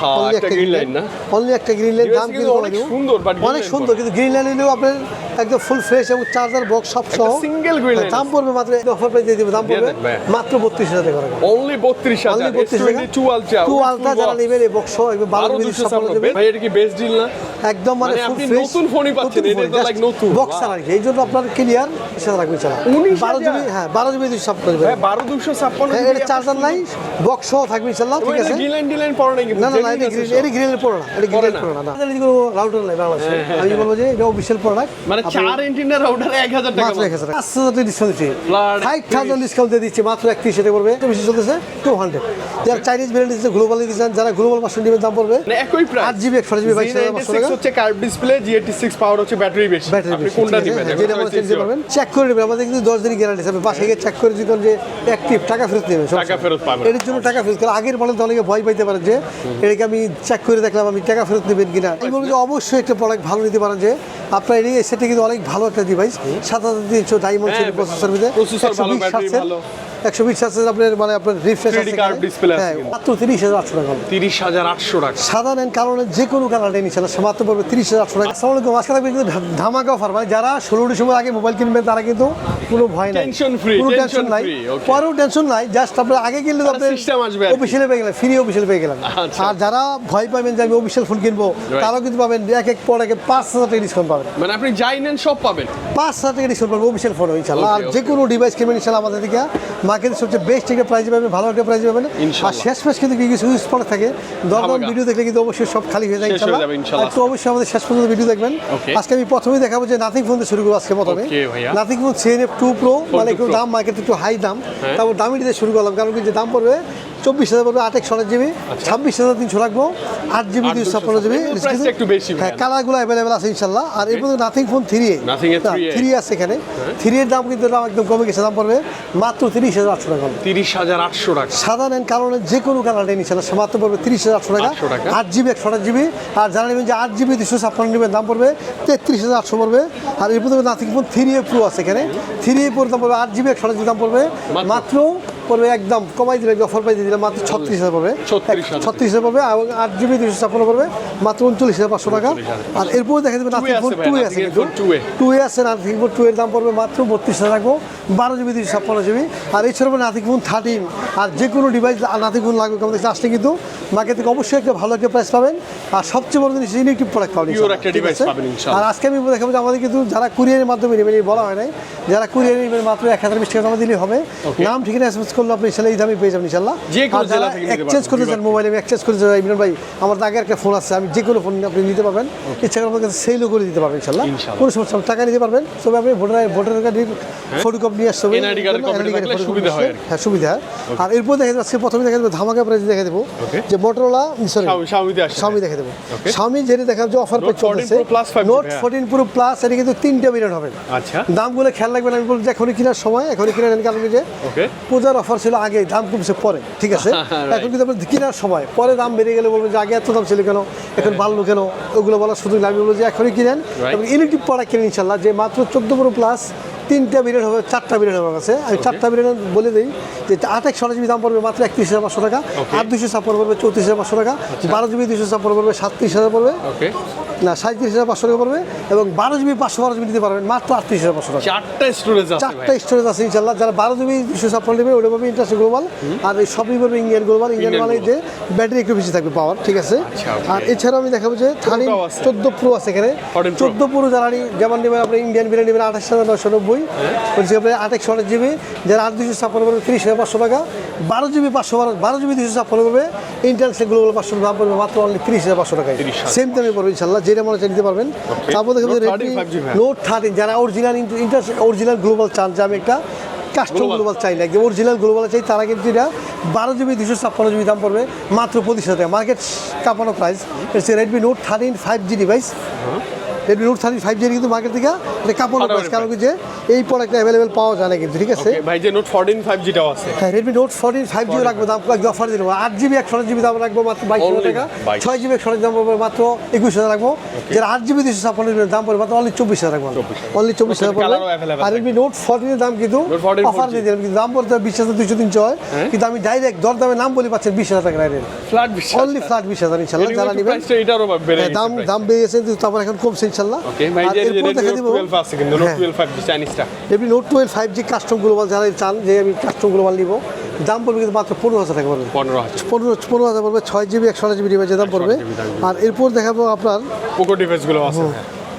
হ্যাঁ, Only একটা green line না? অনলি একটা গ্রিন লাইন দাম কিন্তু অনেক সুন্দর, বাট অনেক সুন্দর। কিন্তু গ্রিন লাইন নিলেও আপনার একদম ফুল ফ্রেশ এবং চার্জার বক্স সব সহ। green line দাম পড়বে মাত্র অফার প্রাইস দিয়ে দিব দাম পড়বে মাত্র বত্রিশ হাজার টাকা অনলি বত্রিশ হাজার অনলি বত্রিশ টু আলট্রা টু আলট্রা যারা নেবেন এই বক্স সহ একদম বারো বারো জিবি দুশো ছাপ্পান্ন ছাপ্পান্ন। জিবি ভাই এটা কি বেস্ট ডিল না? একদম মানে মানে ফুল আপনি ফ্রেশ নতুন ফোনই পাচ্ছেন, এটা তো like নতুন। বক্স আর এই জন্য আপনার ক্লিয়ার সেটা রাখবে চালা 19,000 বারো জিবি হ্যাঁ বারো জিবি দুশো ছাপ্পান্ন জিবি ভাই বারো দুশো ছাপ্পান্ন হ্যাঁ, এটা চার্জার নাই বক্স সহ থাকবে ইনশাল্লাহ ঠিক আছে? গ্রিন লাইন ডিলাইন পড়ে কিন্তু না না না এটা সব। এটা গ্রিনের পড়ো না এটা না। পড়ো না রাউটার নাই বাংলাদেশে আমি বলব যে এটা অফিসিয়াল প্রোডাক্ট মানে চার এন্টিনার রাউটার এক হাজার টাকা মাত্র এক হাজার পাঁচ ডিসকাউন্ট দিচ্ছি Bloody ফাইভ থাউজেন্ড ডিসকাউন্ট দিয়ে দিচ্ছি মাত্র একত্রিশ হাজার পড়বে। বেশি চলতেছে টু হান্ড্রেড যারা চাইনিজ ব্র্যান্ড দিচ্ছে গ্লোবালি দিচ্ছেন যারা গ্লোবাল পাঁচশো ডিমের দাম পড়বে মানে একই প্রাইস আট জিবি একশো জিবি বাইশ হাজার পাঁচশো টাকা। হচ্ছে curve display GAT six power হচ্ছে ব্যাটারি বেশি। আপনি কোনটা নেবেন? যেটা আমরা চেঞ্জ পারবেন চেক করে নেবেন। আমাদের কিন্তু দশ দিনই গ্যারান্টি আছে বাসায় গিয়ে চেক করে যদি যে অ্যাক্টিভ টাকা ফেরত নেবেন টাকা ফেরত পাবেন। এর জন্য টাকা ফেরত আগের বলে তো অনেকে ভয় পাইতে পারেন যে এটাকে আমি চেক করে দেখলাম আমি টাকা ফেরত নেবেন কিনা। আমি বলব অবশ্যই একটা প্রোডাক্ট ভালো নিতে পারেন যে আপনার এই সেটা কিন্তু অনেক ভালো একটা ডিভাইস সাত হাজার তিনশো ডায়মন্ড হ্যাঁ, প্রসেসর একশো বিশ আছে। আপনার মানে আপনার রিফ্রেশ 3D curved display আছে হ্যাঁ মাত্র তিরিশ হাজার আটশো টাকা। তিরিশ হাজার আটশো টাকা। সাদা নেন কারণে যে কোনো না মাত্র পড়বে তিরিশ হাজার আটশো টাকা। আজকে থাকবে কিন্তু ধামাকা অফার মানে যারা ষোলো ডিসেম্বর আগে মোবাইল কিনবেন তারা কিন্তু কোনো ভয় নাই। Tension free, কোনো টেনশন নাই। পরেও টেনশন নাই জাস্ট আপনার আগে একটা আপনি system আসবে অফিসিয়ালে পেয়ে গেলেন ফ্রি অফিসিয়াল পেয়ে গেলেন। আচ্ছা। আর যারা ভয় পাবেন যে আমি অফিসিয়াল ফোন কিনবো তারাও কিন্তু পাবেন এক এক প্রোডাক্টে পাঁচ হাজার টাকা ডিসকাউন্ট পাবেন। মানে আপনি যাই নেন সব পাবেন। পাঁচ হাজার টাকা ডিসকাউন্ট পাবেন অফিসিয়াল ফোন ইনশাল্লাহ আর যে কোনো ডিভাইস কিনবেন ইনশাল্লাহ আমাদের থেকে মার্কেটের সবচেয়ে বেস্ট একটা প্রাইস পাবেন ভালো একটা প্রাইস পাবেন। আর শেষ মেশ কিন্তু কিছু ইউজ পড়ে থাকে। ধামাকা। ভিডিও দেখলে কিন্তু অবশ্যই সব খালি হয়ে যায় ইনশাল্লাহ তো অবশ্যই আমাদের শেষ পর্যন্ত ভিডিও দেখবেন। আজকে আমি প্রথমেই দেখাবো যে নাথিং ফোন দিয়ে শুরু করব আজকে প্রথমে। Nothing phone CMF two pro মানে একটু দাম মার্কেটে একটু হাই দাম। হ্যাঁ। তারপর দামি দিয়ে শুরু করলাম কারণ কি যে দাম পড়বে চব্বিশ হাজার পড়বে আট একশো আট জিবি ছাব্বিশ হাজার তিনশো রাখব আট জিবি দুইশো ছাপ্পান্ন জিবি। হ্যাঁ কালারগুলো অ্যাভেলেবেল আছে ইনশাল্লাহ আর এরপর নাথিং ফোন থ্রি Nothing এর 3A থ্রি আছে এখানে। থ্রি এর দাম কিন্তু দাম একদম কমে গেছে দাম পড়বে মাত্র তিরিশ হাজার আটশো টাকা। তিরিশ হাজার আটশো টাকা। সাদা নেন কারণে যে কোনো কালার কালারটা ইনশাল্লাহ মাত্র পড়বে তিরিশ হাজার আটশো টাকা। আট জিবি একশো আট জিবি। আর যারা নেবেন যে আট জিবি দুশো ছাপ্পান্ন নেবেন দাম পড়বে তেত্রিশ হাজার আটশো পড়বে। আর এর মধ্যে Nothing phone three A pro আছে এখানে। থ্রি এ প্রো দাম পড়বে আট জিবি একশো আট দাম পড়বে। মাত্র? পড়বে একদম কমাই দিলে অফার পাই দিলাম মাত্র ছত্রিশ। হাজার পড়বে। ছত্রিশ হাজার। পড়বে এবং আট জিবি দুশো ছাপ্পান্ন পড়বে মাত্র উনচল্লিশ হাজার পাঁচশো টাকা। আর এরপরে দেখা দেবে নাথিং আছে ফোন টু আছে এর কিন্তু phone 2A টু এ আছে নাথিং ফোন টু এর দাম পড়বে মাত্র বত্রিশ হাজার রাখব বারো জিবি দুশো ছাপ্পান্ন জিবি। আর এছাড়া নাথিং ফোন থার্টিন আর যে কোনো ডিভাইস নাথিং ফোন লাগবে আমাদের আসলে কিন্তু মার্কেট থেকে অবশ্যই একটা ভালো একটা প্রাইস পাবেন। আর সবচেয়ে বড় জিনিস ইউনিক প্রোডাক্ট পাবেন। আর আজকে আমি দেখাবো যে আমাদের কিন্তু যারা কুরিয়ারের মাধ্যমে নেবেন বলা হয় নাই যারা কুরিয়ারে নেবেন মাত্র এক হাজার বিশ টাকা জমা দিলেই হবে। নাম ঠিকানা এসএমএস করলে আপনি ইনশাল্লাহ এই দামে পেয়ে যাবেন ইনশাল্লাহ আর যারা এক্সচেঞ্জ করতে চান মোবাইলে আমি এক্সচেঞ্জ করতে চাই। ইমরান ভাই আমার একটা ফোন আছে আমি যে কোনো ফোন আপনি নিতে পারবেন। ইচ্ছা কাছে সেলও করে দিতে পারবেন ইনশাল্লাহ কোনো সমস্যা টাকা নিতে পারবেন। তবে আপনি ভোটার ভোটার কার্ডের ফটো কপি নিয়ে আসতে হবে হয়। হ্যাঁ সুবিধা। আর এরপর দেখা যাবে আজকে প্রথমে দেখা যাবে ধামাকা প্রাইস দেখা দেবো। যে মোটরোলা সরি দেখে দেবো যেটা দেখা যে অফার Note পেয়ে 14 চলতেছে Pro Plus 5G Note fourteen pro plus এটা কিন্তু তিনটা মিলিয়ন হবে। আচ্ছা। দামগুলো খেয়াল রাখবেন আমি এখনই কেনার সময় এখনই কিনে নেন কারণ যে পূজার অফার ছিল আগে দাম কমছে পরে ঠিক আছে. এখন কিন্তু আপনার কেনার সময় পরে দাম বেড়ে গেলে বলবেন যে আগে এত দাম ছিল কেন এখন বাড়লো কেন ওগুলো বলার সুযোগ লাগবে বলব যে এখনই কিনেন। এবং ইলেকট্রিক প্রোডাক্ট কিনেন ইনশাল্লাহ যে মাত্র চোদ্দ প্রো প্লাস তিনটা বিলিয়ন হবে চারটা বিলিয়ন হবে আমার কাছে। আমি চারটা বিলিয়ন বলে দিই যে আট এক ষোলো জিবি দাম পড়বে মাত্র একত্রিশ হাজার পাঁচশো টাকা আট দুশো ছাপ্পান্ন পড়বে চৌত্রিশ হাজার পাঁচশো টাকা বারো জিবি দুশো ছাপ্পান্ন পড়বে সাতত্রিশ হাজার পড়বে। না সাঁত্রিশ হাজার পাঁচশো টাকা পড়বে এবং বারো জিবি পাঁচশো বারো জিবি দিতে পারবেন মাত্র আটত্রিশ হাজার পাঁচশো টাকা। চারটা স্টোরেজ আছে চারটা স্টোরেজ আছে ইনশাল্লাহ যারা বারো জিবি দুশো ছাপ্পান্ন নেবে ওটা পাবে ইন্টারেস্ট গ্লোবাল আর এই সবই পাবে ইন্ডিয়ান গ্লোবাল ইন্ডিয়ান মানে যে ব্যাটারি একটু বেশি থাকবে পাওয়ার ঠিক আছে? আচ্ছা, আর এছাড়াও আমি দেখাবো যে থার্টিন চোদ্দ প্রো আছে এখানে। 14 Pro। চোদ্দ প্রো যারা নি- যেমন নেবেন আপনি ইন্ডিয়ান বিরিয়ানি নেবেন আঠাশ হাজার নশো নব্বই। হ্যাঁ। বলছি আপনি আঠাশ আঠাশ জিবি যারা আট দুশো ছাপ্পান্ন করবে তিরিশ হাজার পাঁচশো টাকা। বারো জিবি পাঁচশো বারো বারো জিবি দুশো ছাপ্পান্ন করবে। ইন্টারন্যাশনাল গ্লোবাল পাঁচশো দাম পড়বে মাত্র অনলি তিরিশ হাজার পাঁচশো টাকায়। সেম দামে পড়বে ইনশাল্লাহ যেটা মনে হচ্ছে নিতে পারবেন। তারপর দেখাবো Note 13 রেডমি নোট থার্টিন যারা অরিজিনাল ইন্টার অরিজিনাল গ্লোবাল চান যে আমি একটা কাস্টম। গ্লোবাল চাই না একদম অরিজিনাল গ্লোবাল চাই তারা কিন্তু এটা বারো জিবি দুশো ছাপ্পান্ন জিবি দাম পড়বে মাত্র পঁচিশ হাজার টাকা। মার্কেট কাঁপানো প্রাইস হচ্ছে Redmi Note thirteen five G device Redmi Note thirty five G কিন্তু মার্কেট থেকে এটা কাপড় প্রাইস কারণ যে এই প্রোডাক্টটা অ্যাভেলেবেল পাওয়া যায় না কিন্তু ঠিক আছে? ভাই যে নোট ফোরটিন ফাইভ জিটাও আছে। হ্যাঁ Redmi Note fourteen five G রাখব দাম অফার দিবো। আট জিবি একশো জিবি দাম রাখব মাত্র বাইশ হাজার টাকা। ছয় জিবি একশো দাম পড়বে মাত্র একুশ হাজার রাখব। যারা আট জিবি দুশো ছাপ্পান্ন দাম পড়বে মাত্র অনলি চব্বিশ হাজার রাখব। অনলি চব্বিশ হাজার পড়বে। আর রেডমি নোট ফোরটিনের দাম কিন্তু অফার 4G দিয়ে দিলাম কিন্তু দাম পড়তে বিশ হাজার দুশো তিনশো হয়। হ্যাঁ। কিন্তু আমি ডাইরেক্ট দর দামে নাম বলে পাচ্ছেন বিশ হাজার টাকা ডাইরেক্ট ফ্ল্যাট অনলি ফ্ল্যাট বিশ হাজার ইনশাল্লাহ যারা নেবেন। বেড়ে হ্যাঁ, গেছে দাম দাম বেড়েছে কিন্তু তারপর এখন কমছে ইনশাল্লাহ ওকে ভাই আর যে এরপর দেখা দিব। 12 আছে কিন্তু Note. 12 5G চাইনিজটা Redmi Note twelve five G custom global যারা চান যে আমি কাস্টম গ্লোবাল নিব দাম পড়বে কিন্তু মাত্র পনেরো হাজার টাকা পড়বে। 15000 পনেরো পনেরো হাজার পড়বে ছয় জিবি একশো জিবি ডিভাইসের দাম পড়বে। আর এরপর দেখাবো আপনার পোকো ডিভাইস আছে।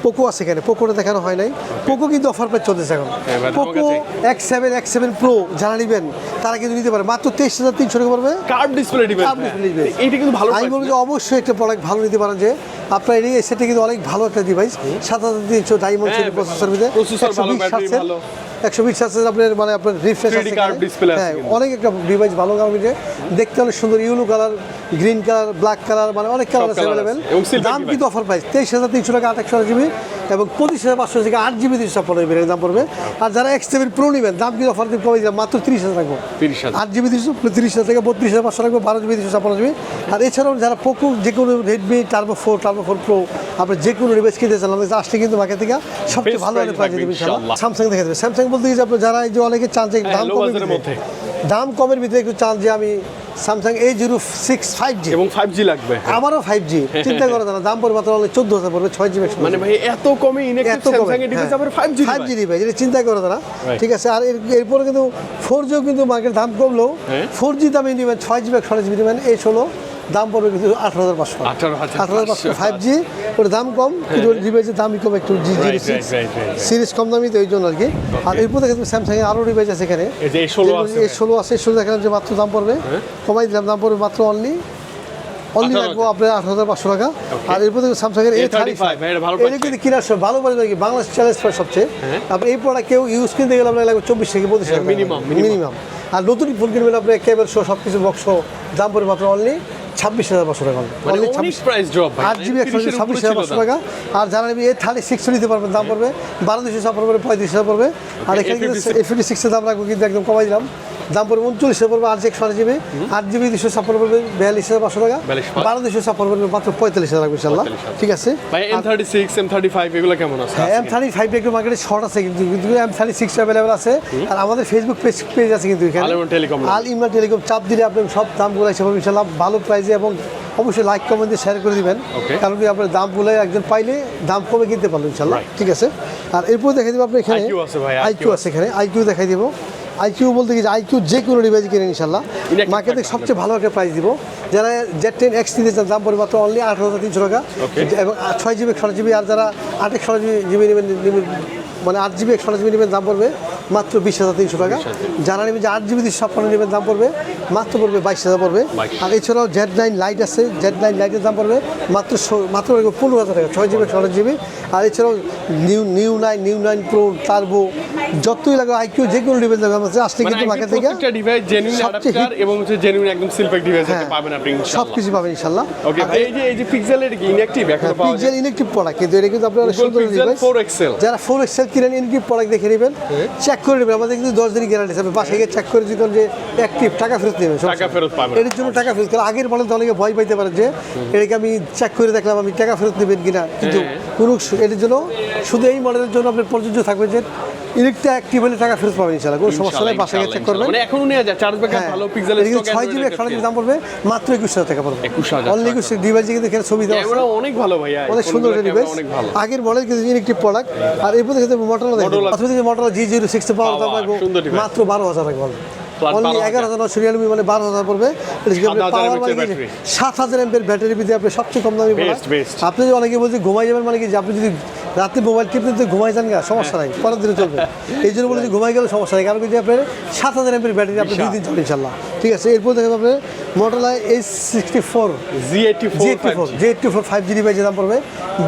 পোকো আছে এখানে পোকোটা দেখানো হয় নাই। পোকো কিন্তু অফার প্রায় চলতেছে এখন। Poco X seven X seven pro যারা নেবেন তারা কিন্তু নিতে পারে। মাত্র তেইশ হাজার তিনশো টাকা পড়বে। কার্ড ডিসপ্লে ডিসপ্লে এইটা কিন্তু ভালো আমি বলব যে অবশ্যই একটা প্রোডাক্ট ভালো নিতে পারেন যে আপনার এই সেটা কিন্তু অনেক ভালো একটা ডিভাইস সাত হাজার তিনশো ডায়মন্ড হ্যাঁ, প্রসেসর ভিতরে একশো বিশ আছে আপনার মানে আপনার রিফ্রেশ 3D curved display আছে হ্যাঁ অনেক একটা ডিভাইস ভালো কারণ যে দেখতে অনেক সুন্দর yellow colour green colour black colour মানে অনেক কালার আছে অ্যাভেলেবেল। দাম কিন্তু অফার প্রাইস তেইশ হাজার তিনশো টাকা আঠাশশো জিবি এবং পঁচিশ হাজার পাঁচশো থেকে আট জিবি দুশো ছাপ্পান্ন জিবি দাম পড়বে। আর যারা এক্স সেভেন প্রো নেবেন দাম কিন্তু অফার দিয়ে দিলাম মাত্র তিরিশ হাজার রাখব আট জিবি দুশো তিরিশ হাজার থেকে বত্রিশ হাজার পাঁচশো রাখব বারো জিবি দুশো ছাপ্পান্ন জিবি আর এছাড়াও যারা পোকো যে কোনো Redmi Turbo four Turbo four pro আপনি যে কোনো ডিভাইস কিনতে চান আমাদের আসলে কিন্তু মার্কেট থেকে সবচেয়ে ভালো একটা প্রাইস স্যামসাং দেখে দেবে। স্যামসাং বলতে গিয়ে যে আপনি যারা এই যে অনেকে চান যে হ্যাঁ, দাম কমের মধ্যে। দাম কমের ভিতরে একটু চান যে আমি Samsung A zero six five G এবং 5G লাগবে। আমারও ফাইভ জি চিন্তা করে না দাম পড়বে মাত্র চোদ্দ হাজার পড়বে ছয় জিবি মানে ভাই এত কমে এত কমে। ডিভাইস আবার 5G ফাইভ জি ডিভাইস এটা চিন্তা করে Right. ঠিক আছে আর এর- এরপরে কিন্তু ফোর জিও কিন্তু মার্কেট দাম কমলো। হ্যাঁ। ফোর জি দামে নেবেন ছয় জিবি ষোলো জিবি নেবেন এই ষোলো। দাম পড়বে কিন্তু আঠারো হাজার পাঁচশো 18,500 আঠারো হাজার পাঁচশো ফাইভ জি ওর দাম কম কিন্তু ডিভাইসের দামই কম একটু জি জি Right, right, right, right, right. Series কম দামি তো এই জন্য আর কি আর এরপর দেখেন স্যামসাং এর আরও ডিভাইস আছে এখানে। এই যে এই 16 আছে। এই ষোলো আছে ষোলো দেখালাম যে মাত্র দাম পড়বে। কমাই দিলাম দাম পড়বে মাত্র অনলি অনলি 18,000 রাখব আপনার আঠারো হাজার পাঁচশো টাকা। আর এরপর দেখুন স্যামসাং এর এ থার্টি A35, ভাই, এটা কিন্তু কেনার সময় ভালো মানে নাকি? বাংলাদেশ চ্যালেঞ্জ প্রায় সবচেয়ে। আপনি এই প্রোডাক্ট কেউ ইউজ কিনতে গেলে আপনার লাগবে চব্বিশ থেকে পঁচিশ হ্যাঁ, minimum। মিনিমাম আর নতুন ফোন কিনবেন আপনি কেবল শো সব কিছু বক্স দাম পড়বে মাত্র অনলি ছাব্বিশ হাজার পাঁচশো টাকা। মানে আট জিবি একশো ছাব্বিশ হাজার পাঁচশো টাকা। আর যারা নেবে এ থার্টি সিক্স নিতে পারবেন দাম পড়বে। বারো দুশো ছাপ্পান্ন পড়বে পঁয়ত্রিশ হাজার পড়বে। আর এখানে কিন্তু A56 ফিফটি সিক্সের দাম রাখব কিন্তু একদম কমাই দিলাম। দাম পড়বে উনচল্লিশ হাজার পড়বে আট একশো জিবি আট জিবি দুশো ছাপ্পান্ন পড়বে বিয়াল্লিশ হাজার পাঁচশো টাকা। বারো দুশো ছাপ্পান্ন পড়বে মাত্র পঁয়তাল্লিশ হাজার ইনশাল্লাহ 45,000 ঠিক আছে? ভাই M36 M35 এগুলো কেমন আছে? এম থার্টি ফাইভ একটু মার্কেটে শর্ট আছে কিন্তু কিন্তু এম থার্টি সিক্স অ্যাভেলেবেল আছে। আর আমাদের ফেসবুক পেজ পেজ আছে কিন্তু এখানে। আল ইমরান টেলিকম। চাপ দিলে আপনি সব দামগুলো পাবেন ইনশাল্লাহ ভালো প্রাইসে এবং অবশ্যই লাইক কমেন্ট দিয়ে শেয়ার করে দিবেন। কারণ কি আপনার দামগুলো একজন পাইলে দাম কমে কিনতে পারল ইনশাল্লাহ। ঠিক আছে? আর এরপর দেখাই দেবো আপনি এখানে। আইকিউ আছে এখানে। আইকিউ দেখাই দেবো। আইকিউ বলতে কি আইকিউ যে কোনো ডিভাইস কিনে ইনশাল্লাহ। মার্কেটে সবচেয়ে ভালো একটা প্রাইস দিব। যারা জেড টেন এক্স নিতে চান দাম পড়বে মাত্র অনলি আঠারো হাজার তিনশো টাকা। এবং ছয় জিবি ষোলো জিবি আর যারা আট এক ষোলো জিবি নেবেন নেবেন মানে আট জিবি এক ষোলো জিবি নেবেন দাম পড়বে মাত্র বিশ হাজার তিনশো টাকা। যারা নেবে যে আট জিবি দুশো ছাপ্পান্ন নেবেন দাম পড়বে মাত্র পড়বে বাইশ হাজার পড়বে। আর এছাড়াও জেড নাইন লাইট আছে জেড নাইন লাইটের দাম পড়বে মাত্র মাত্র পনেরো হাজার টাকা ছয় জিবি ষোলো জিবি। আর এছাড়াও new new nine new nine pro turbo যতই লাগে আইকিউ যে কোনো ডিভাইস লাগবে আমার কাছে আসলে মানে কিন্তু মার্কেট থেকে প্রত্যেকটা ডিভাইস জেনুইন অ্যাডাপ্টার এবং হচ্ছে জেনুইন একদম সিলপ্যাক ডিভাইস হ্যাঁ পাবেন আপনি ইনশাআল্লাহ। কিছু পাবেন ইনশাল্লাহ ওকে ভাই এই যে এই যে পিক্সেলের কি ইনঅ্যাক্টিভ এখন পাওয়া পিক্সেল যায়? ইলেকট্রিক প্রোডাক্ট কিন্তু এটা কিন্তু আপনার সুন্দর ডিভাইস 4 XL যারা ফোর এক্সেল কিনেন ইনকিপ প্রোডাক্ট দেখে নেবেন। চেক করে নেবেন। আমাদের কিন্তু দশ দিন গ্যারান্টি আছে। আপনি বাসায় গিয়ে চেক করে দিবেন যে অ্যাক্টিভ টাকা ফেরত নেবেন টাকা ফেরত পাবেন। এর জন্য টাকা ফেরত কারণ আগের বলেন অনেকে ভয় পাইতে পারে যে এটাকে আমি চেক করে দেখলাম আমি টাকা ফেরত নেবেন কিনা। কিন্তু হ্যাঁ। কোনো এটার জন্য শুধু এই মডেলের জন্য আপনার প্রযোজ্য থাকবে যে ইলেকট্রিক টাকা ফেরত পাবেন কোনো সমস্যা নেই বাসায় চেক করবেন। মানে এখনও নেওয়া যায় চার্জ ব্যাকআপ ভালো পিক্সেলের এটা কিন্তু ছয় জিবি জিবি দাম পড়বে মাত্র একুশ হাজার টাকা পড়বে। 21,000 অনলি ডিভাইস কিন্তু এখানে ছবি দেওয়া আছে। অনেক ভালো ভাইয়া অনেক সুন্দর ডিভাইস আগের মডেল কিন্তু ইলেকট্রিক প্রোডাক্ট আর এরপর দেখতে মোটরলা দেখেন। অথবা যে জি জিরো সিক্সটি পাওয়ার দাম। মাত্র বারো হাজার রাখব Plus অনলি 12,000 এগারো হাজার নশো মানে বারো হাজার পড়বে। মানে। সাত হাজার এমপের ব্যাটারি দিয়ে আপনি সবচেয়ে কম দামি। আপনি যদি অনেকে বলছে ঘুমাই যাবেন মানে কি? আপনি যদি রাতে মোবাইল টিপতে টিপতে ঘুমাই যান গা সমস্যা নাই পরের দিনে চলবে। এই জন্য বলে যে ঘুমাই গেলে সমস্যা নাই কারণ আপনার সাত হাজার এমপের ব্যাটারি আপনি দুই দিন চলে ইনশাল্লাহ। ঠিক আছে এরপর দেখেন আপনি Motorola H sixty four G eighty G four eighty four G eighty four five GB যে দাম পড়বে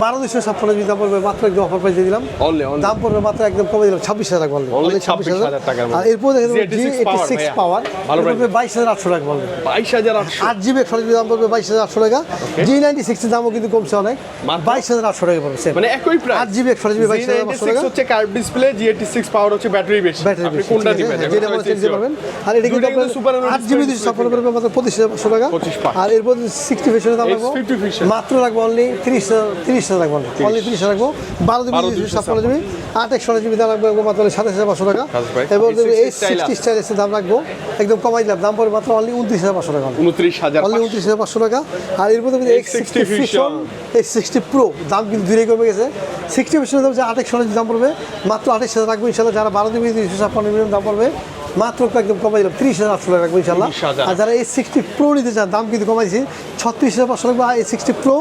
বারো দুশো ছাপ্পান্ন জিবি দাম পড়বে মাত্র একদম অফার প্রাইস দিয়ে দিলাম। দাম পড়বে মাত্র একদম কমে দিলাম ছাব্বিশ হাজার টাকা Only 26,000 টাকার মধ্যে। আর এরপর দেখে Z86 G eighty six power ভালো price। বাইশ হাজার আটশো টাকা বলবে বাইশ হাজার আট জিবি একশো জিবি দাম পড়বে বাইশ হাজার আটশো টাকা। জি নাইনটি সিক্সের দামও কিন্তু কমছে অনেক। বাইশ হাজার আটশো টাকা পড়বে মানে একই প্রাইস আট জিবি একশো জিবি বাইশ হচ্ছে curve display G eighty six power হচ্ছে ব্যাটারি বেশি। ব্যাটারি কোনটা নেবেন? যেটা মনে চেঞ্জ পারবেন আর এটা কিন্তু আপনার সুপার আট জিবি দুশো ছাপ্পান্ন পড়বে মাত্র পঁচিশ হাজার পাঁচশো টাকা। আর এরপর সিক্সটি দাম রাখব। মাত্র রাখব অনলি তিরিশ তিরিশ হাজার রাখব অনলি তিরিশ। রাখব। বারো জিবি 12 ছাপ্পান্ন জিবি আট একশো জিবি দাম রাখব মাত্র সাতাশ হাজার পাঁচশো টাকা। এবং এই সিক্সটি স্টাইলের দাম রাখব। একদম কমাই দিলাম। দাম পড়বে মাত্র অনলি উনত্রিশ হাজার পাঁচশো টাকা উনত্রিশ হাজার অনলি উনত্রিশ হাজার পাঁচশো টাকা। আর এর মধ্যে X sixty. Fusion X sixty pro দাম কিন্তু দূরে কমে গেছে। সিক্সটি পার্সেন্ট দাম আটাইশ সরের দাম পড়বে, মাত্র আঠাশ হাজার রাখব, ইনশাল্লাহ যারা বারো দিন দুইশো ছাপ্পান্ন দাম পড়বে। মাত্র একদম কমাই দিলাম তিরিশ হাজার আটশো টাকা রাখব ইনশাল্লাহ আর যারা এই সিক্সটি প্রো নিতে চান দাম কিন্তু কমাইছি ছত্রিশ হাজার পাঁচশো টাকা এই সিক্সটি প্রো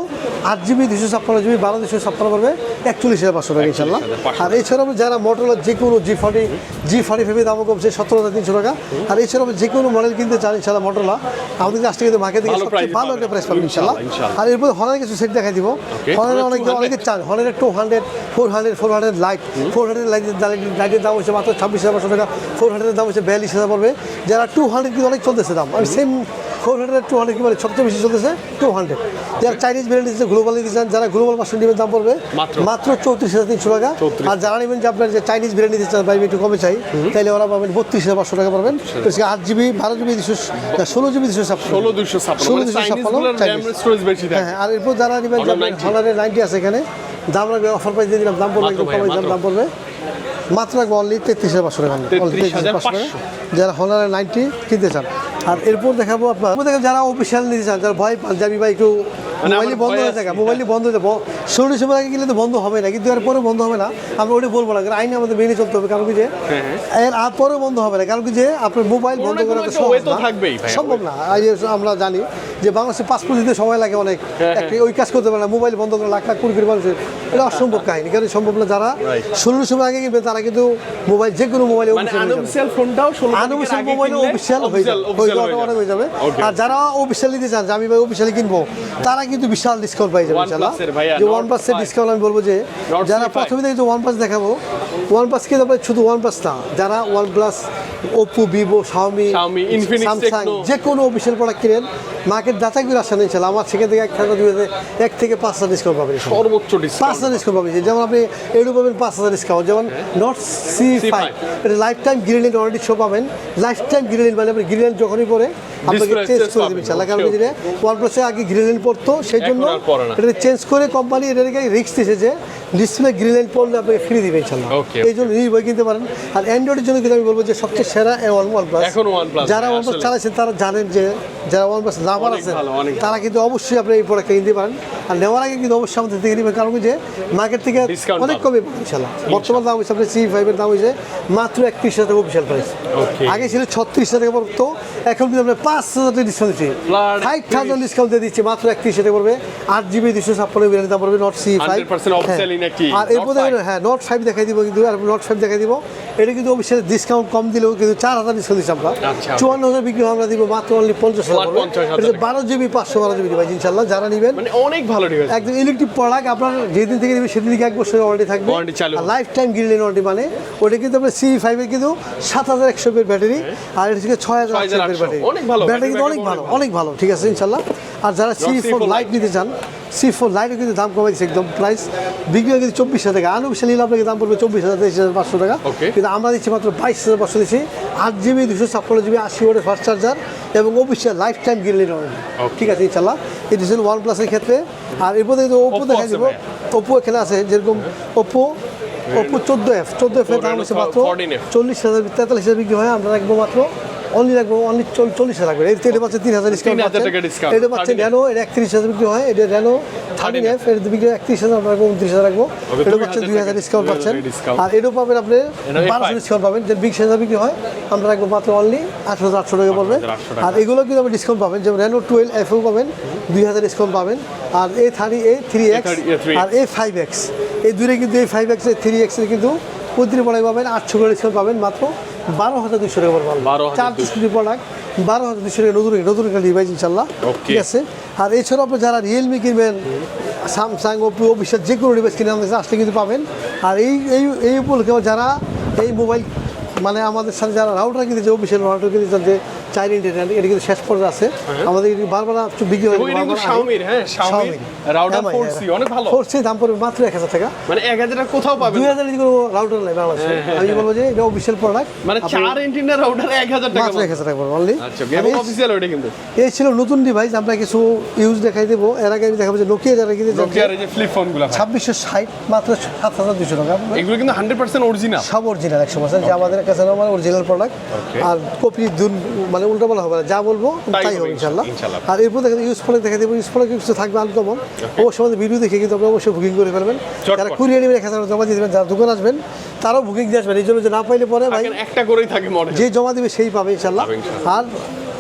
আট জিবি দুশো ছাপ্পান্ন জিবি বারো দুশো ছাপ্পান্ন পড়বে একচল্লিশ হাজার পাঁচশো টাকা ইনশাল্লাহ আর এছাড়াও যারা মোটরলা যে কোনো জি ফর্টি জি ফর্টি ফাইভের দামও কমছে সতেরো হাজার তিনশো টাকা। আর এছাড়াও যে কোনো মডেল কিনতে চান ইনশাল্লাহ মোটরলা আমাদের কাছ থেকে মার্কেট থেকে ভালো সবচেয়ে ভালো একটা প্রাইস পাবেন ইনশাল্লাহ আর এরপর হলের কিছু সেট দেখাই দিব। হনের অনেক অনেকে চান হলের two hundred four hundred four hundred light four hundred লাইটের লাইটের দাম হচ্ছে মাত্র ছাব্বিশ হাজার পাঁচশো টাকা। ফোর হান্ড্রেডের দাম হচ্ছে বিয়াল্লিশ হাজার পড়বে যারা টু হান্ড্রেড কিন্তু অনেক চলতেছে দাম। আমি same four hundred two hundred বলে সবচেয়ে বেশি চলতেছে টু হান্ড্রেড যারা চাইনিজ ব্র্যান্ড দিচ্ছে গ্লোবাল চান যারা গ্লোবাল পাঁচশো নেবেন দাম পড়বে মাত্র? চৌত্রিশ হাজার তিনশো টাকা। আর যারা নেবেন যে আপনার যে চাইনিজ ব্র্যান্ড দিতে চান একটু কমে চাই তাহলে ওরা পাবেন বত্রিশ হাজার পাঁচশো টাকা পাবেন। আট জিবি বারো জিবি দুশো ষোলো জিবি দুশো ষোলো দুশো ষোলো মানে দুশো হ্যাঁ আর এরপর যারা নেবেন Honor 90 হলারের নাইনটি আছে এখানে দাম রাখবে অফার প্রাইস দিয়ে দিলাম দাম পড়বে একদম মাত্র। দাম পড়বে। মাত্র অনলি তেত্রিশ হাজার পাঁচশো টাকা only, 33,500 যারা হনারে নাইনটি কিনতে চান আর এরপর দেখাবো আপনার দেখাবো যারা অফিসিয়াল নিতে চান যারা ভয় পান যাবি বা একটু মানে মোবাইলই বন্ধ হয়ে থাকে মোবাইলই বন্ধ হয়ে যাব ষোলো সময় আগে গেলে তো বন্ধ হবে না কিন্তু এর পরে বন্ধ হবে না আমরা ওটা বলব না কারণ আইনে আমাদের মেনে চলতে হবে কারণ কি যে এর আর পরেও বন্ধ হবে না কারণ কি যে আপনার মোবাইল বন্ধ করা তো। সম্ভব না। যে আমরা জানি যে বাংলাদেশে পাসপোর্ট দিতে সময় লাগে অনেক। হ্যাঁ, ওই কাজ করতে পারে না মোবাইল বন্ধ করে লাখ লাখ কোটি কোটি মানুষের এটা অসম্ভব কাহিনী কারণ সম্ভব না যারা. ষোলো সময় আগে কিনবে তারা কিন্তু মোবাইল যে কোনো মোবাইলে আনঅফিসিয়াল ফোনটাও আনঅফিসিয়াল মোবাইলে অফিসিয়াল হয়ে যাবে। অনেক হয়ে যাবে। আর যারা অফিসিয়ালি নিতে চান যে আমি ভাই অফিসিয়ালি কিনবো তারা কিন্তু বিশাল ডিসকাউন্ট পাই যাবে ইনশাআল্লাহ। যে ওয়ান প্লাসের ডিসকাউন্ট আমি বলব যে যারা প্রথমে কিন্তু ওয়ান প্লাস দেখাবো ওয়ান প্লাস কি তারপরে শুধু ওয়ান প্লাস না যারা OnePlus Oppo Vivo Xiaomi Samsung. যে কোনো অফিসিয়াল প্রোডাক্ট কিনেন মার্কেট যাচাই করে আসেন ইনশাল্লাহ। আমার সেখান থেকে এক টাকা দুই এক থেকে পাঁচ হাজার ডিসকাউন্ট পাবেন সর্বোচ্চ পাঁচ হাজার ডিসকাউন্ট পাবেন। যেমন আপনি এডু পাবেন পাঁচ হাজার ডিসকাউন্ট যেমন নট সি ফাইভ এটা লাইফ টাইম গ্রিলেন্ট অলরেডি শো পাবেন। লাইফ টাইম গ্রিলেন্ট মানে আপনি গ্রিলেন্ট যখনই পরে আপনাকে চেঞ্জ করে দেবেন ইনশাল্লাহ। কারণ যদি ওয়ান প্লাসে আগে গ্রিলেন্ট পড়তো সেই জন্য। এটা চেঞ্জ করে কোম্পানি এটাকে রিক্স দিয়েছে যে ডিসপ্লে গ্রিলেন্ট পড়লে আপনাকে ফ্রি দিবে ইনশাল্লাহ। এই জন্য নিজ বই কিনতে পারেন। আর অ্যান্ড্রয়েডের জন্য কিন্তু আমি বলব যে সবচেয়ে সেরা ওয়ান ওয়ান প্লাস যারা ওয়ান প্লাস আসলে। চালাচ্ছেন তারা জানেন যে যারা ওয়ান প্লাস লাভার আছেন ভালো। তারা কিন্তু অবশ্যই আপনি এই প্রোডাক্টটা কিনতে পারেন। আর নেওয়ার আগে কিন্তু অবশ্যই আমাদের থেকে নেবেন কারণ যে মার্কেট থেকে অনেক কমে পাবেন ইনশাল্লাহ বর্তমান দাম হচ্ছে আপনার সি ফাইভের দাম হয়েছে মাত্র একত্রিশ হাজার টাকা অফিসিয়াল প্রাইস আগে ছিল ছত্রিশ হাজার টাকা পড়তো এখন কিন্তু আপনার পাঁচ হাজার টাকা ডিসকাউন্ট দিচ্ছি। ফাইভ থাউজেন্ড ডিসকাউন্ট দিয়ে দিচ্ছি মাত্র একত্রিশ হাজার পড়বে। আট জিবি দুশো ছাপ্পান্ন বিরিয়ানি দাম পড়বে নট সি ফাইভ 100% off-selling একটি আর এরপর হ্যাঁ নট ফাইভ দেখাই দিব কিন্তু আর নট ফাইভ দেখাই দিব। এটা কিন্তু অফিসিয়াল ডিসকাউন্ট কম দিলেও কিন্তু চার হাজার ডিসকাউন্ট দিচ্ছি আমরা। আচ্ছা। চুয়ান্ন হাজার বিক্রি আমরা দিব মাত্র অনলি পঞ্চাশ হাজার মাত্র পড়বে। 50,000 এটা হচ্ছে বারো জিবি পাঁচশো বারো জিবি ডিভাইস ইনশাল্লাহ যারা নেবেন মানে অনেক ভালো ডিভাইস একদম ইলেকট্রিক প্রোডাক্ট আপনার যেদিন থেকে নেবেন সেদিন থেকে এক ওয়ারেন্টি থাকবে। লাইফ টাইম গ্রিলেন ওয়ারেন্টি মানে ওটা কিন্তু আপনার সি ফাইভের কিন্তু সাত হাজার একশো এর ব্যাটারি আর এটা হচ্ছে ছয় হাজার আটশো এর ব্যাটারি ব্যাটারি কিন্তু অনেক ভালো অনেক অনেক ভালো ঠিক আছে ইনশাল্লাহ আর যারা সি ফোর লাইট নিতে চান সি ফোর লাইটও কিন্তু দাম দিচ্ছে একদম প্রাইস বিক্রি কিন্তু চব্বিশ হাজার টাকা আপনাকে দাম পড়বে চব্বিশ হাজার তেইশ হাজার পাঁচশো টাকা। কিন্তু আমরা দিচ্ছি মাত্র বাইশ হাজার পাঁচশো দিচ্ছি। আট জিবি দুশো ছাপ্পান্ন জিবি আশি ওয়াটের ফাস্ট চার্জার এবং অফিসিয়াল লাইফ টাইম গ্রিলেন ঠিক আছে ইনশাল্লাহ এটি ছিল ওয়ান প্লাসের ক্ষেত্রে আর এরপর যদি ওপো দেখা যাব দিব ওপো এখানে আছে যেরকম ওপো ওপো চোদ্দ এফ চোদ্দ এফ এর দাম হচ্ছে মাত্র চল্লিশ হাজার তেতাল্লিশ হাজার বিক্রি হয় আমরা রাখব মাত্র অনলি রাখব অনলি চল্লিশ হাজার রাখবেন এটা পাচ্ছে তিন হাজার ডিসকাউন্ট 3,000 এটা পাচ্ছে। 13F ন্যানো এটা একত্রিশ হাজার বিক্রি হয় এটা ন্যানো থার্টিন এফ এটা বিক্রি একত্রিশ হাজার রাখব উনত্রিশ হাজার রাখব এটা 2,000 পাচ্ছে দুই হাজার ডিসকাউন্ট পাচ্ছেন। আর এটাও পাবেন আপনি এটা A5 বারোশো ডিসকাউন্ট পাবেন যে বিশ হাজার বিক্রি হয় আমরা রাখব মাত্র অনলি আঠারো হাজার আটশো টাকা পড়বে। আর এগুলো কিন্তু আপনি ডিসকাউন্ট পাবেন যেমন রেনো টুয়েলভ এফও পাবেন দুই হাজার ডিসকাউন্ট পাবেন। আর A thirty A three X R A five X এই দূরে কিন্তু এই ফাইভ এক্স থ্রি এক্সের কিন্তু প্রতিটি প্রোডাক্ট পাবেন আটশো করে ডিসকাউন্ট পাবেন মাত্র। বারো হাজার দুশো টাকা 12,200 চার স্কুটি প্রোডাক্ট বারো হাজার দুশো টাকা নতুন নতুন একটা ডিভাইস ইনশাল্লাহ. ঠিক আছে? আর এছাড়াও আপনি যারা রিয়েলমি কিনবেন স্যামসাং ওপো বিশ্বের যে কোনো ডিভাইস কিনে আমাদের আসলে কিন্তু পাবেন। আর এই এই এই উপলক্ষে যারা এই মোবাইল মানে আমাদের সাথে যারা রাউটার কিনতে যে অফিসিয়াল রাউটার কিনতে চান যে চাইন ইন্টারনেট এটা কিন্তু শেষ পর্যায়ে আছে। আমাদের বারবার বিক্রি হয় Xiaomi-র, হ্যাঁ, Xiaomi router 4C, অনেক ভালো। ফোর দাম পড়বে মাত্র টাকা। মানে এক হাজার টাকা কোথাও পাবেন? দুই না। কোনো রাউটার নাই বাংলাদেশে। আমি বলব যে এটা অফিসিয়াল প্রোডাক্ট মানে রাউটার টাকা মাত্র টাকা পড়বে অনলি আচ্ছা এবং অফিসিয়াল ওইটা কিন্তু। এই ছিল নতুন ডিভাইস আমরা কিছু ইউজ দেখাই দেবো। এর আগে আমি দেখাবো যে নোকিয়া যারা কিনতে চান নোকিয়ার যে ফ্লিপ ফোনগুলো ভাই। ছাব্বিশশো ষাট মাত্র সাত হাজার দুশো টাকা। এগুলো কিন্তু হান্ড্রেড পার্সেন্ট অরিজিনাল সব অরিজিনাল যে আমাদের কাছে আমার অরিজিনাল প্রোডাক্ট আর কপি দুন মানে উল্টা বলা হবে না যা বলব তাই হবে। আর এরপর দেখা ইউজ ফলে দেখা দেবো ইউজ ফলে কিছু থাকবে আনকমন অবশ্যই আমাদের ভিডিও দেখে কিন্তু আপনি অবশ্যই বুকিং করে ফেলবেন। যারা কুরিয়ার নেবেন এক হাজার জমা দিয়ে দেবেন যারা দোকান আসবেন তারাও বুকিং দিয়ে আসবেন। এই জন্য যে না পাইলে পরে ভাই একটা করেই থাকে যে জমা দিবে সেই পাবে ইনশাল্লাহ আর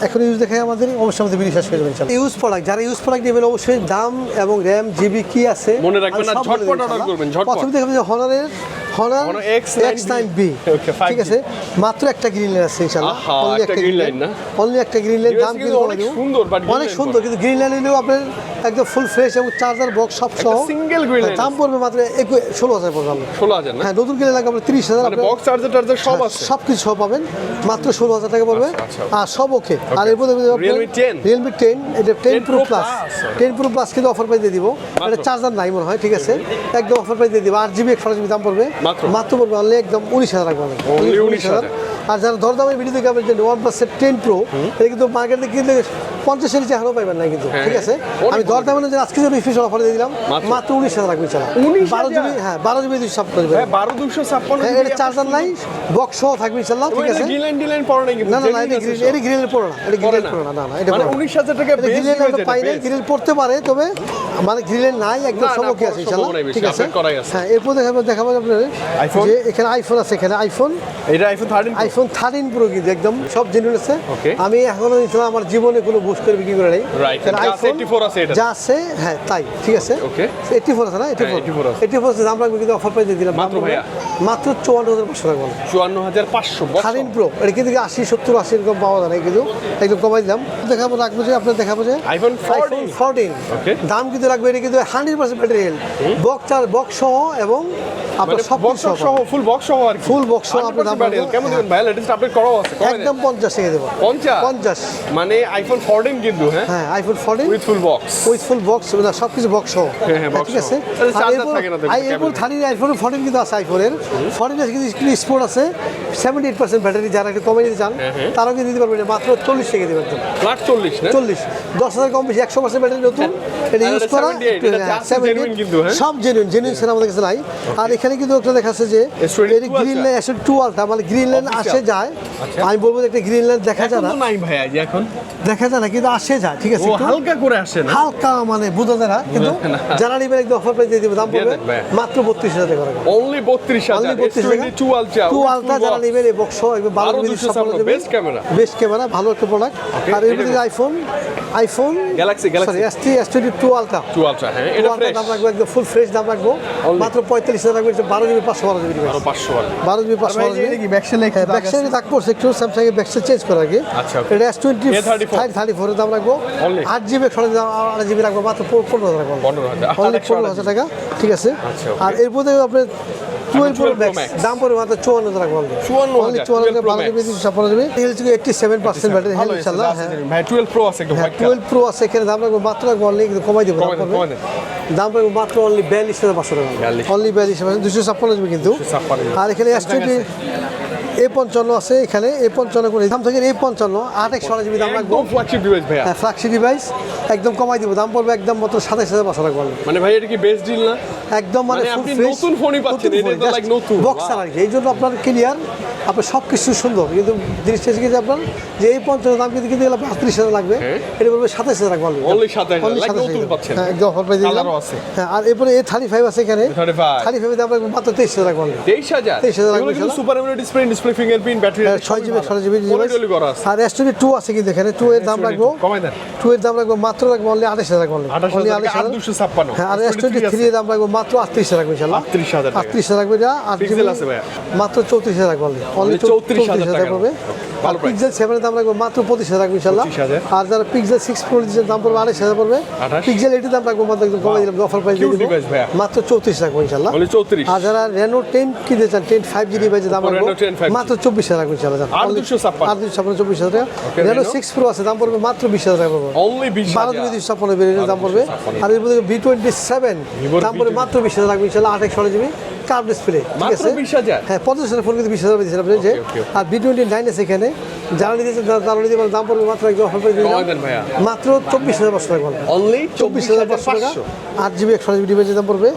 এখন ইউজ দেখে আমাদের অবশ্যই আমাদের ভিডিও শেষ যাবে ইনশাল্লাহ ইউজ প্রোডাক্ট যারা ইউজ প্রোডাক্ট নেবেন অবশ্যই দাম এবং র্যাম জিবি কি আছে মনে রাখবেন আর ঝটপট অর্ডার করবেন, ঝটপট। প্রথমে দেখবেন যে হনারের Honor X X9B nine B ঠিক আছে? মাত্র একটা গ্রিন লাইন আছে ইনশাল্লাহ Only একটা green line না? অনলি একটা গ্রিন লাইন দাম কিন্তু অনেক সুন্দর, অনেক সুন্দর কিন্তু গ্রিন লাইন নিলেও আপনার একদম ফুল ফ্রেশ এবং চার্জার বক্স সব সহ। single green line দাম পড়বে মাত্র ষোলো হাজার পড়বে আপনার। ষোলো হাজার হ্যাঁ নতুন কিনে লাগবে আপনার তিরিশ হাজার মানে বক্স চার্জার টার্জার সব আছে? সব কিছু সব পাবেন। মাত্র ষোলো হাজার টাকা পড়বে। আচ্ছা, আচ্ছা। আর সব ওকে আর এরপর Realme 10 রিয়েলমি টেন এটা ten pro plus ten pro plus কিন্তু অফার প্রাইস দিয়ে দিব। এটা চার্জার নাই মনে হয় ঠিক আছে? একদম অফার প্রাইস দিয়ে দিব। আট জিবি একশো জিবি দাম পড়বে। মাত্র? পড়বে অনলি একদম উনিশ হাজার উনিশ হাজার। আর যারা দরদামের ভিডিও দেখে আপনি যে ওয়ান প্লাস টেন প্রো এটা কিন্তু মার্কেটে কিনলে হারও পাইবেন না কিন্তু হ্যাঁ, ঠিক আছে? আমি দরদামের যে আজকে যদি স্পেশাল অফার দিয়ে দিলাম মাত্র? উনিশ হাজার চালা বারো জিবি হ্যাঁ বারো জিবি দুশো করবে হ্যাঁ বারো দুশো ছাপ্পান্ন হ্যাঁ এটা চার্জার নাই বক্স সহ থাকবে ইনশাল্লাহ ঠিক আছে? গ্রিন ডিলাইন পড়ে নাই না না না এটা গ্রিল। পড়ো না এটা পড়ে গ্রিলের না? পড়ো না না না এটা মানে উনিশ হাজার টাকা এটা, পাই না base। গ্রিল পড়তে পারে তবে মানে গ্রিলের নাই একদম আছে ইনশাল্লাহ ঠিক আছে। হ্যাঁ এরপর দেখাবো দেখাবো আপনাদের iPhone? যে এখানে আইফোন আছে এখানে আইফোন এটা iPhone thirteen iPhone thirteen pro কিন্তু একদম সব জেনুইন আছে। আমি এখনও আমার জীবনে কোনো বুস্ট করে বিক্রি করে নাই যা আছে iPhone 84 আছে এটাতে। যা আছে হ্যাঁ তাই ঠিক আছে? Okay. এইটটি ফোর আছে না? এইটটি হ্যাঁ, ফোর আছে। এইটটি ফোর দাম রাখবে কিন্তু অফার প্রাইস দিলাম। মাত্র ভাইয়া? মাত্র চুয়ান্ন হাজার পাঁচশো টাকা বলো। চুয়ান্ন হাজার পাঁচশো থার্টিন প্রো এটা কিন্তু আশি সত্তর আশি এরকম পাওয়া যায় না কিন্তু একদম কমাই দিলাম। দেখাবো রাখব যে আপনার দেখাবো যে। আইফোন আইফোন 14 ফোরটিন দাম কিন্তু রাখবে এটা কিন্তু হান্ড্রেড পার্সেন্ট ম্যাটেরিয়াল বক্স চার বক্স সহ এবং আপনার মানে সব বক্স সহ ফুল বক্স সহ আর কি। Full সহ আপনার দাম 100% battery। রাখব। কেমন দিবেন ভাই লেটেস্ট আপডেট করাও আছে একদম পঞ্চাশ থেকে দেবো। পঞ্চাশ? পঞ্চাশ। মানে আইফোন ফোরটিন কিন্তু হ্যাঁ? হ্যাঁ iPhone fourteen with full box with full box না সব কিছু সহ। হ্যাঁ, হ্যাঁ, ঠিক আছে? এরপর আইফোন ফোরটিন কিন্তু আছে আইফোনের ফোরটিনের কিন্তু স্ক্রিন স্পোর্ট আছে। সেভেন্টি এইট পার্সেন্ট ব্যাটারি যারা একটু কমে নিতে চান হ্যাঁ, হ্যাঁ। তারাও কিন্তু দিতে পারবেন। মাত্র চল্লিশ থেকে দেবেন একদম। লাখ চল্লিশ না? চল্লিশ। দশ হাজার কম বেশি একশো পার্সেন্ট ব্যাটারি নতুন। এটা ইউজ করা 78, হ্যাঁ, 78 কিন্তু, হ্যাঁ? সব জেনুইন জেনুইন আমাদের কাছে নাই। আর এখানে কিন্তু একটা দেখা আছে যে S22 এর গ্রিন লাইন এসে টুয়ালটা মানে গ্রিন লাইন আসে যায়। আচ্ছা। আমি বলব একটা গ্রিন লাইন দেখা যায় না। নাই এখন। দেখা যায় না কিন্তু আসে যায় ঠিক আছে হালকা করে আসে না? হালকা মানে বোঝা যায় না কিন্তু যারা নিবেন একদম অফার প্রাইস দিয়ে দেবে দাম পড়বে মাত্র বত্রিশ হাজার টাকা রাখবে অনলি বত্রিশ অনলি হাজার। বত্রিশ S22 two ultra two ultra যারা নেবেন এই বক্স একদম বারো বারো জিবি দুশো ছাপ্পান্ন, best camera। বেস্ট ক্যামেরা ভালো একটা প্রোডাক্ট আর এর iPhone iPhone Galaxy। Sorry S T S twenty two ultra two ultra হ্যাঁ এটা ফ্রেশ দাম রাখব একদম ফুল ফ্রেশ দাম রাখব। মাত্র পঁয়তাল্লিশ হাজার রাখবে বারো জিবি পাঁচশো বারো জিবি আরও পাঁচশো বারো জিবি। পাঁচশো বারো জিবি। ব্যাকসাইডে দাগ পড়ছে একটু স্যামসাং এর ব্যাকসাইড চেঞ্জ করা আগে আচ্ছা, এটা এস টোয়েন্টি ফাইভ থার্টি ফোরের দাম রাখব। আট জিবি একশো দাম আট জিবি রাখব মাত্র পনেরো হাজার রাখব পনেরো হাজার। পনেরো হাজার টাকা। ঠিক আছে? আচ্ছা, আর এরপরে থেকে আপনার টুয়েলভ প্রো 12 Pro ম্যাক্স। দাম পড়বে মাত্র চুয়ান্ন হাজার রাখব 54 অনলি হাজার, চুয়ান্ন 12 হাজার বারো। জিবি দুশো ছাপ্পান্ন জিবি থেকে এইটটি সেভেন পার্সেন্ট ব্যাটারি হ্যাঁ ভালো ইনশাল্লাহ আছে হ্যাঁ। টুয়েলভ প্রো আছে হ্যাঁ টুয়েলভ প্রো আছে এখানে দাম রাখব মাত্র রাখব অনলি কমাই দেবো দাম পড়বে। দাম রাখব মাত্র অনলি বিয়াল্লিশ হাজার পাঁচশো টাকা। অনলি বিয়াল্লিশ হাজার দুশো ছাপ্পান্ন জিবি কিন্তু। 256 আর এখানে এস টোয়েন্টি এ পঞ্চান্ন আছে এখানে এ পঞ্চান্ন করে দাম থেকে এ পঞ্চান্ন আট একশো জিবি দাম রাখব ফ্ল্যাগশিপ ডিভাইস হ্যাঁ ফ্ল্যাগশিপ ডিভাইস একদম কমাই দিব দাম পড়বে একদম মাত্র সাতাইশ হাজার পাঁচশো টাকা মানে ভাই এটা কি বেস্ট ডিল না? একদম মানে মানে আপনি নতুন ফোনই পাচ্ছেন, এটা just নতুন। ছাড়া আর কি। এই জন্য আপনার ক্লিয়ার আপনার সব কিছু সুন্দর। কিন্তু জিনিসটা হচ্ছে যে আপনার যে এই পঞ্চাশ দাম কিন্তু কিনতে গেলে আটত্রিশ হাজার লাগবে। হ্যাঁ। এটা বলবে সাতাইশ হাজার 27,000, like নতুন পাচ্ছেন। হ্যাঁ একদম অফার পেয়ে দিলাম হ্যাঁ আর এরপরে এ থার্টি ফাইভ আছে এখানে। 35 থার্টি ফাইভ দাম মাত্র তেইশ হাজার রাখব তেইশ হাজার? 23,000 এগুলো কিন্তু লাগবে, super AMOLED display display fingerprint battery ছয় জিবি ষোলো জিবি পনেরো করা আছে। আর টু আছে কিন্তু এখানে। টু এর দাম রাখব। কমাই দেন। টু এর দাম রাখব মাত্র রাখব অনলি আঠাশ হাজার রাখব আঠাশ অনলি হাজার আঠাশ হাজার। দুশো ছাপ্পান্ন। হ্যাঁ আর এস টোয়েন্টি থ্রি এর দাম রাখব মাত্র আটত্রিশ হাজার রাখব ইনশাল্লাহ। 38,000 টাকা। আটত্রিশ হাজার রাখব এটা Pixel জিবি আছে ভাইয়া? মাত্র চৌত্রিশ হাজার রাখব অনলি চৌত্রিশ 34,000 হাজার টাকা। পড়বে। ভালো। পিক্সেল সেভেনের দাম রাখব মাত্র পঁচিশ হাজার রাখব ইনশাল্লাহ 25,000 আর যারা পিক্সেল সিক্স দিচ্ছেন দাম পড়বে আড়াইশ হাজার পড়বে। 28 পিক্সেল এইটির দাম রাখব মাত্র একদম কমে দিলাম অফার প্রাইস। মাত্র চৌত্রিশ রাখব ইনশাল্লাহ 34 আর যারা রেনো টেন কিনতে চান টেন ফাইভ জি ডিভাইসের দাম রাখব Reno 10 5G মাত্র চব্বিশ হাজার রাখব ইনশাল্লাহ আর 256 আর দুশো ছাপ্পান্ন চব্বিশ হাজার টাকা। রেনো সিক্স প্রো আছে দাম পড়বে মাত্র বিশ হাজার টাকা পড়বে। বারো জিবি দুশো ছাপ্পান্ন ভেরিয়েন্টের দাম পড়বে। আর এর মধ্যে ভি টোয়েন্টি সেভেন দাম পড়বে মাত্র বিশ হাজার রাখব ইনশাল্লাহ আট ষোলো জিবি। কার্ভ ডিসপ্লে ঠিক আছে? হ্যাঁ পঞ্চাশ হাজার ফোন কিন্তু বিশ হাজার দিয়েছিলাম যে? আর বি টোয়েন্টি নাইন আছে এখানে যারা নিতেছেন তারা তারা নিতে পারেন দাম পড়বে মাত্র একদম অফার। মাত্র চব্বিশ হাজার পাঁচশো টাকা অনলি চব্বিশ হাজার পাঁচশো টাকা। আট জিবি একশো জিবি ডিভাইসের দাম পড়বে।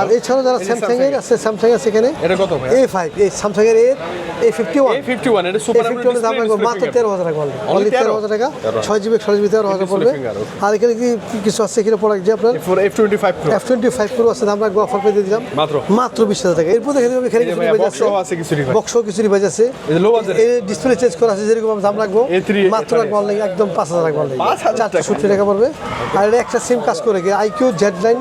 আর এছাড়াও যারা স্যামসাং এর আছে স্যামসাং আছে এখানে এটা কত এ ফাইভ এই স্যামসাং এর এ ফিফটি ওয়ান A51 এটা সুপার ফিফটি ওয়ানের দাম মাত্র তেরো হাজার টাকা অনলি তেরো। হাজার টাকা। ছয় জিবি একশো জিবি তেরো হাজার পড়বে। আর এখানে কি কিছু আছে? এখানে প্রোডাক্ট যে আপনার for F25 Pro F twenty five pro আছে দাম রাখব অফার পেয়ে দিলাম। মাত্র? মাত্র বিশ হাজার টাকা এরপর দেখে দেবেন এখানে কিছু আছে কিছু ডিভাইস আছে। এই ডিসপ্লে চেঞ্জ করা আছে যেরকম দাম রাখব। মাত্র রাখব অনলাইন একদম পাঁচ হাজার রাখব অনলাইন 5,000 চারশো টাকা। সত্তর টাকা পড়বে। আর এটা একটা সিম কাজ করে কি আইকিউ জেড লাইন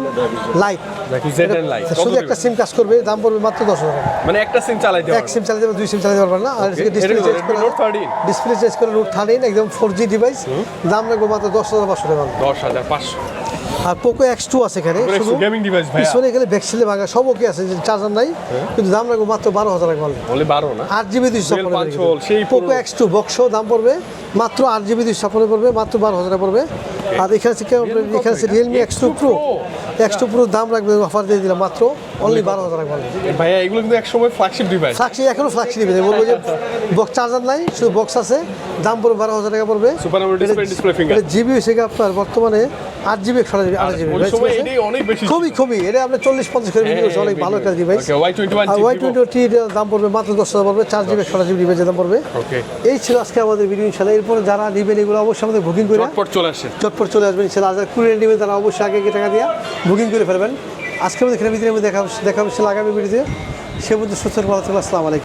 লাইট দেখি Z9 শুধু একটা সিম কাজ করবে দাম পড়বে মাত্র দশ হাজার মানে একটা সিম চালাইতে এক সিম চালাতে পারবেন দুই সিম চালাতে পারবেন না। আর ডিসপ্লে চেঞ্জ করে Note 13? ডিসপ্লে চেঞ্জ করে নোট থার্টিন একদম ফোর জি ডিভাইস দাম রাখব মাত্র দশ হাজার পাঁচশো টাকা। 10500 আর পোকো এক্স টু আছে এখানে Poco X2 শুধু gaming device ভাইয়া। পিছনে গেলে ব্যাকসেলে ভাঙা সব ওকে আছে যে চার্জার নাই কিন্তু দাম রাখব মাত্র বারো হাজার টাকা বলে 12 না? আট জিবি দুইশো পোকো। এক্স টু বক্সও দাম পড়বে মাত্র আট জিবি দুইশো ছাপ্পান্ন পড়বে মাত্র বারো হাজার পড়বে। আর এখানে থেকে এখানে আছে Realme X two pro? X two pro দাম রাখবে অফার দিয়ে দিলাম মাত্র। অনলি বারো হাজার এ ভাইয়া এগুলো কিন্তু এক সময় ফ্ল্যাগশিপ ডিভাইস ফ্লাক্সি এখনও ফ্লাক্সি দিবে বলব যে বক্স চার্জার নাই শুধু বক্স আছে। দাম পড়বে বারো হাজার টাকা পড়বে। জিবি হয়েছে আপনার বর্তমানে আট জিবি একশো জিবি আট জিবি খুবই খুবই। এটা আপনার চল্লিশ পঞ্চাশ করে করছে অনেক ভালো একটা ডিভাইস ওকে Y21 আর ওয়াই টোয়েন্টি দাম পড়বে মাত্র দশ হাজার পড়বে চার জিবি একশো জিবি ডিভাইসের দাম পড়বে। ওকে এই ছিল আজকে আমাদের ভিডিও ইনশাল্লাহ এরপরে যারা নেবেন এগুলো অবশ্যই আমাদের বুকিং করে চটপট চলে আসে। চটপট চলে আসবেন ইনশাল্লাহ আর কুরিয়ার নেবেন তারা অবশ্যই আগে আগে টাকা দিয়ে বুকিং করে ফেলবেন। আজকে আমাদের এখানে ভিতরে দেখা দেখা হচ্ছে আগামী ভিডিওতে। সে মধ্যে সুস্থ ভালো থাকবে আসসালামু আলাইকুম।